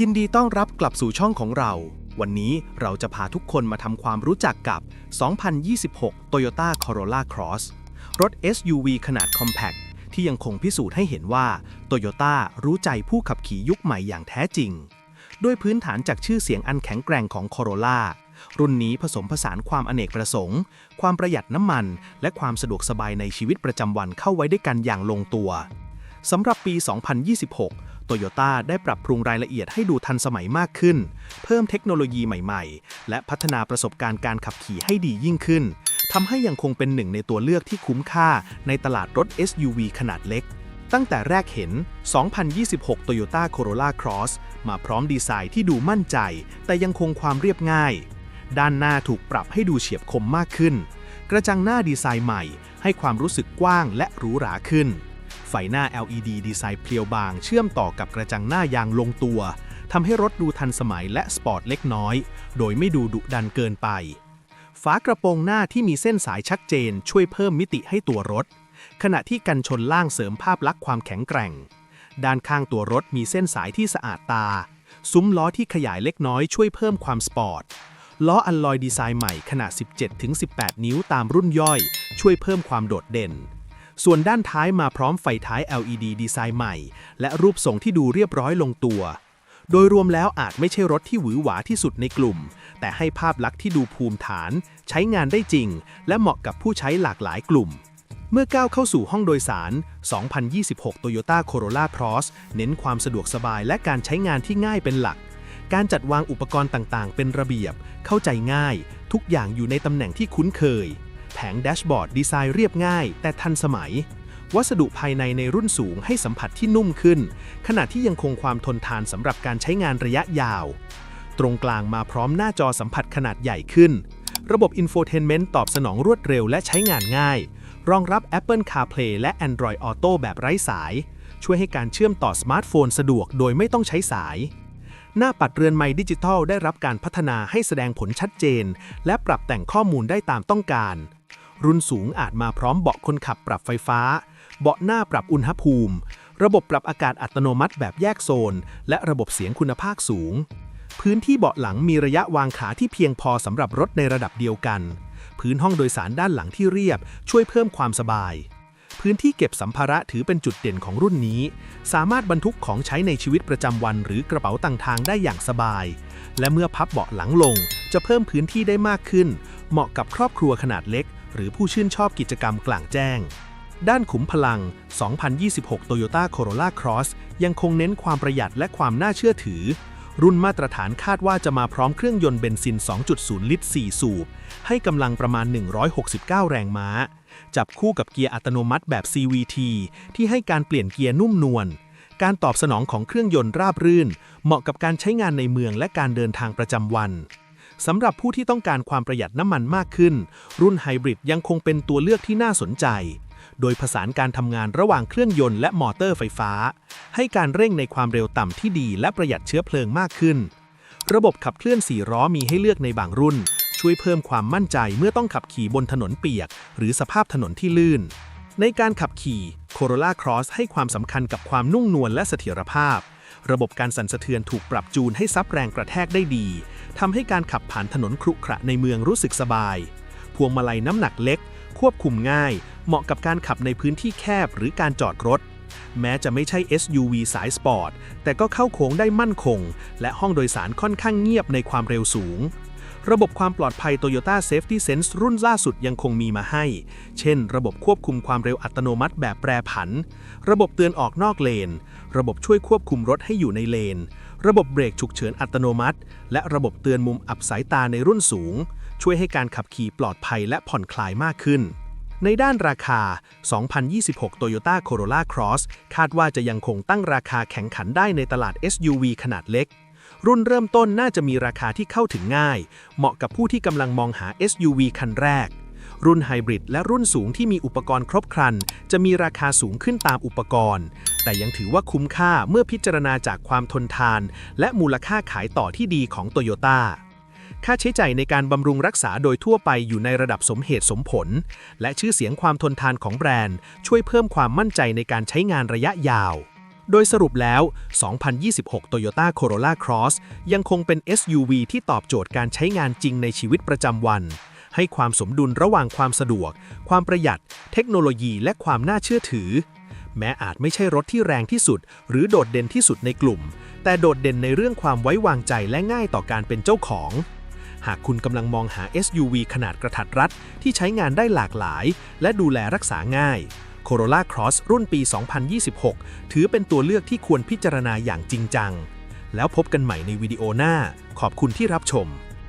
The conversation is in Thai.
ยินดีต้อนรับกลับสู่ช่องของเรา วันนี้เราจะพาทุกคนมาทำความรู้จักกับ 2026 Toyota Corolla Cross รถ SUV ขนาด Compact ที่ยังคงพิสูจน์ให้เห็นว่า Toyota รู้ใจผู้ขับขี่ยุคใหม่อย่างแท้จริง ด้วยพื้นฐานจากชื่อเสียงอันแข็งแกร่งของ Corolla รุ่นนี้ผสมผสานความอเนกประสงค์ ความประหยัดน้ำมัน และความสะดวกสบายในชีวิตประจำวันเข้าไว้ด้วยกันอย่างลงตัวสำหรับปี 2026 โตโยต้าได้ปรับปรุงรายละเอียดให้ดูทันสมัยมากขึ้น เพิ่มเทคโนโลยีใหม่ๆ และพัฒนาประสบการณ์การขับขี่ให้ดียิ่งขึ้นทำให้ยังคงเป็นหนึ่งในตัวเลือกที่คุ้มค่าในตลาดรถ SUV ขนาดเล็ก ตั้งแต่แรกเห็น 2026 Toyota Corolla Cross มาพร้อมดีไซน์ที่ดูมั่นใจ แต่ยังคงความเรียบง่าย ด้านหน้าถูกปรับให้ดูเฉียบคมมากขึ้น กระจังหน้าดีไซน์ใหม่ ให้ความรู้สึกกว้างและหรูหราขึ้น ฟหน้า LED ดีไซน์เพลียวบาง เชื่อมต่อกับกระจังหน้ายางลงตัวทำให้รถดูทันสมัยและสปอร์ตเล็กน้อย โดยไม่ดูดุดันเกินไป ฝากระโปรงหน้าที่มีเส้นสายชัดเจนช่วยเพิ่มมิติให้ตัวรถ ขณะที่กันชนล่างเสริมภาพลักษณ์ความแข็งแกร่ง ด้านข้างตัวรถมีเส้นสายที่สะอาดตา ซุ้มล้อที่ขยายเล็กน้อยช่วยเพิ่มความสปอร์ต ล้ออัลลอยดีไซน์ใหม่ขนาด 17-18 นิ้วตามรุ่นย่อย ช่วยเพิ่มความโดดเด่น ส่วนด้านท้ายมาพร้อมไฟท้าย LED ดีไซน์ใหม่ และรูปทรงที่ดูเรียบร้อยลงตัว โดยรวมแล้วอาจไม่ใช่รถที่หวือหวาที่สุดในกลุ่ม แต่ให้ภาพลักษณ์ที่ดูภูมิฐาน ใช้งานได้จริง และเหมาะกับผู้ใช้หลากหลายกลุ่มเมื่อก้าวเข้าสู่ห้องโดยสาร 2026 Toyota Corolla Cross เน้นความสะดวกสบายและการใช้งานที่ง่ายเป็นหลัก การจัดวางอุปกรณ์ต่างๆ เป็นระเบียบ เข้าใจง่าย ทุกอย่างอยู่ในตำแหน่งที่คุ้นเคย แผงแดชบอร์ดดีไซน์เรียบง่าย แต่ทันสมัย วัสดุภายในในรุ่นสูงให้สัมผัสที่นุ่มขึ้น ขณะที่ยังคงความทนทานสำหรับการใช้งานระยะยาว ตรงกลางมาพร้อมหน้าจอสัมผัสขนาดใหญ่ขึ้น ระบบ Infotainment ตอบสนองรวดเร็วและใช้งานง่าย รองรับ Apple CarPlay และ Android Auto แบบไร้สาย ช่วยให้การเชื่อมต่อสมาร์ทโฟนสะดวกโดยไม่ต้องใช้สายหน้าปัดเรือนไม้ดิจิทัลได้รับการพัฒนาให้แสดงผลชัดเจน และปรับแต่งข้อมูลได้ตามต้องการ รุ่นสูงอาจมาพร้อมเบาะคนขับปรับไฟฟ้า เบาะหน้าปรับอุณหภูมิ ระบบปรับอากาศอัตโนมัติแบบแยกโซน และระบบเสียงคุณภาพสูง พื้นที่เบาะหลังมีระยะวางขาที่เพียงพอสำหรับรถในระดับเดียวกัน พื้นห้องโดยสารด้านหลังที่เรียบ ช่วยเพิ่มความสบาย พื้นที่เก็บสัมภาระถือเป็นจุดเด่นของรุ่นนี้ สามารถบรรทุกของใช้ในชีวิตประจำวัน หรือกระเป๋าต่างทางได้อย่างสบาย และเมื่อพับเบาะหลังลง จะเพิ่มพื้นที่ได้มากขึ้น เหมาะกับครอบครัวขนาดเล็ก หรือผู้ชื่นชอบกิจกรรมกลางแจ้ง ด้านขุมพลัง 2026 Toyota Corolla Cross ยังคงเน้นความประหยัดและความน่าเชื่อถือ รุ่นมาตรฐานคาดว่าจะมาพร้อมเครื่องยนต์เบนซิน 2.0 ลิตร 4 สูบ ให้กำลังประมาณ 169 แรงม้า จับคู่กับเกียร์อัตโนมัติแบบ CVT ที่ให้การเปลี่ยนเกียร์นุ่มนวลการตอบสนองของเครื่องยนต์ราบรื่น เหมาะกับการใช้งานในเมืองและการเดินทางประจำวัน สำหรับผู้ที่ต้องการความประหยัดน้ำมันมากขึ้น รุ่นไฮบริดยังคงเป็นตัวเลือกที่น่าสนใจ โดยผสานการทำงานระหว่างเครื่องยนต์และมอเตอร์ไฟฟ้า ให้การเร่งในความเร็วต่ำที่ดีและประหยัดเชื้อเพลิงมากขึ้น ระบบขับเคลื่อน4ล้อมีให้เลือกในบางรุ่น ช่วยเพิ่มความมั่นใจเมื่อต้องขับขี่บนถนนเปียก หรือสภาพถนนที่ลื่น ในการขับขี่ Corolla Cross ให้ความสำคัญกับความนุ่มนวลและเสถียรภาพ ระบบการสั่นสะเทือนถูกปรับจูนให้ซับแรงกระแทกได้ดีทำให้การขับผ่านถนนครุขระในเมืองรู้สึกสบาย พวงมาลัยน้ำหนักเล็ก ควบคุมง่าย เหมาะกับการขับในพื้นที่แคบหรือการจอดรถ แม้จะไม่ใช่ SUV สายสปอร์ต แต่ก็เข้าโค้งได้มั่นคง และห้องโดยสารค่อนข้างเงียบในความเร็วสูง ระบบความปลอดภัย Toyota Safety Sense รุ่นล่าสุดยังคงมีมาให้ เช่น ระบบควบคุมความเร็วอัตโนมัติแบบแปรผัน ระบบเตือนออกนอกเลน ระบบช่วยควบคุมรถให้อยู่ในเลน ระบบเบรกฉุกเฉินอัตโนมัติ และระบบเตือนมุมอับสายตาในรุ่นสูง ช่วยให้การขับขี่ปลอดภัยและผ่อนคลายมากขึ้นในด้านราคา 2026 Toyota Corolla Cross คาดว่าจะยังคงตั้งราคาแข่งขันได้ในตลาด SUV ขนาดเล็ก รุ่นเริ่มต้นน่าจะมีราคาที่เข้าถึงง่าย เหมาะกับผู้ที่กำลังมองหา SUV คันแรก รุ่นไฮบริดและรุ่นสูงที่มีอุปกรณ์ครบครัน จะมีราคาสูงขึ้นตามอุปกรณ์ แต่ยังถือว่าคุ้มค่าเมื่อพิจารณาจากความทนทาน และมูลค่าขายต่อที่ดีของโตโยต้าค่าใช้จ่ายในการบำรุงรักษาโดยทั่วไปอยู่ในระดับสมเหตุสมผล และชื่อเสียงความทนทานของแบรนด์ ช่วยเพิ่มความมั่นใจในการใช้งานระยะยาว โดยสรุปแล้ว 2026 Toyota Corolla Cross ยังคงเป็น SUV ที่ตอบโจทย์การใช้งานจริงในชีวิตประจำวัน ให้ความสมดุลระหว่างความสะดวก ความประหยัด เทคโนโลยีและความน่าเชื่อถือ แม้อาจไม่ใช่รถที่แรงที่สุด หรือโดดเด่นที่สุดในกลุ่ม แต่โดดเด่นในเรื่องความไว้วางใจและง่ายต่อการเป็นเจ้าของหากคุณกำลังมองหา SUV ขนาดกระทัดรัดที่ใช้งานได้หลากหลาย และดูแลรักษาง่าย Corolla Cross รุ่นปี 2026 ถือเป็นตัวเลือกที่ควรพิจารณาอย่างจริงจัง แล้วพบกันใหม่ในวิดีโอหน้า ขอบคุณที่รับชม